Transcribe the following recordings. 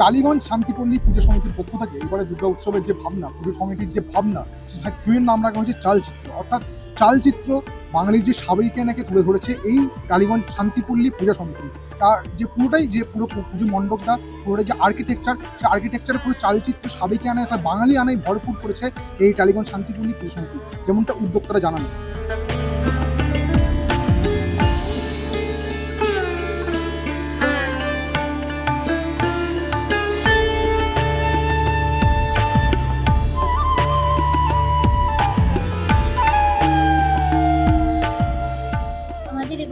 টালিগঞ্জ শান্তিপল্লী পুজো সমিতির পক্ষ থেকে এবারে দুর্গা উৎসবের যে ভাবনা, পুজো সমিতির যে ভাবনা, সেটা থিমের নাম রাখা হয়েছে চালচিত্র। অর্থাৎ চালচিত্র বাঙালির যে সাবেকিয়ানাকে তুলে ধরেছে এই টালিগঞ্জ শান্তিপল্লী পূজা সমিতি। তার যে পুরোটাই যে পুরো পুজো মণ্ডপটা, পুরোটাই যে আর্কিটেকচার সেই আর্কিটেকচারের পুরো চালচিত্র সাবেকিয়ানায় অর্থাৎ বাঙালি আনায় ভরপুর করেছে এই টালিগঞ্জ শান্তিপল্লী পুজো সমিতি, যেমনটা উদ্যোক্তারা জানানো।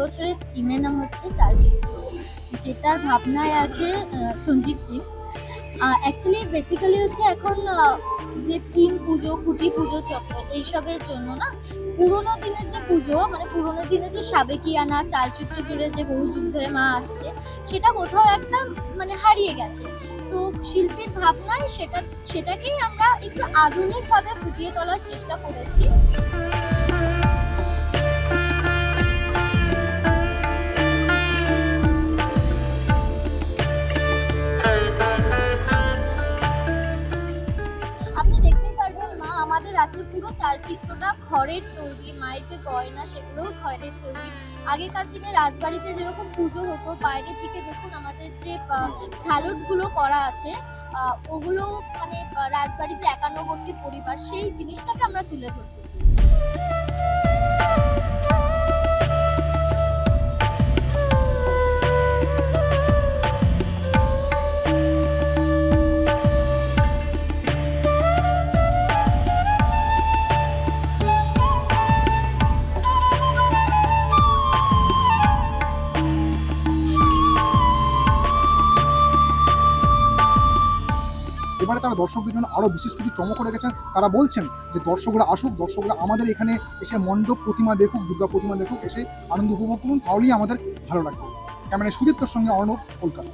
এবছরের থিমের নাম হচ্ছে চালচিত্র, যেটার ভাবনায় আছে সঞ্জীব সিং। অ্যাকচুয়ালি বেসিক্যালি হচ্ছে এখন যে থিম পুজো, খুঁটি পুজো, চক্র, এইসবের জন্য না, পুরোনো দিনের যে পুজো মানে পুরোনো দিনের যে সাবেকিয়ানা চালচিত্র জুড়ে যে বহু যুগ ধরে মা আসছে, সেটা কোথাও একটা মানে হারিয়ে গেছে। তো শিল্পীর ভাবনায় সেটা, সেটাকেই আমরা একটু আধুনিকভাবে ফুটিয়ে তোলার চেষ্টা করেছি। আছে পুরো চালচিত্রটা ঘরের তৈরি মায়ের যে গয়না সেগুলো ঘরের তৈরি। আগেকার দিনে রাজবাড়িতে যেরকম পুজো হতো, বাইরের দিকে দেখুন আমাদের যে ঝালটগুলো করা আছে ওগুলো মানে রাজবাড়ির যে একান্নবর্তী পরিবার সেই জিনিসটাকে আমরা তুলে ধরতে চেয়েছি। এবারে তারা দর্শকদের জন্য আরও বিশেষ কিছু চমক রেখেছেন তারা বলছেন যে দর্শকরা আসুক, দর্শকরা আমাদের এখানে এসে মণ্ডপ প্রতিমা দেখুক, দুর্গা প্রতিমা দেখুক, এসে আনন্দ উপভোগ করুন, তাহলেই আমাদের ভালো লাগবে। ক্যামেরায় সুদীপ্তর সঙ্গে অর্ণব, কলকাতা।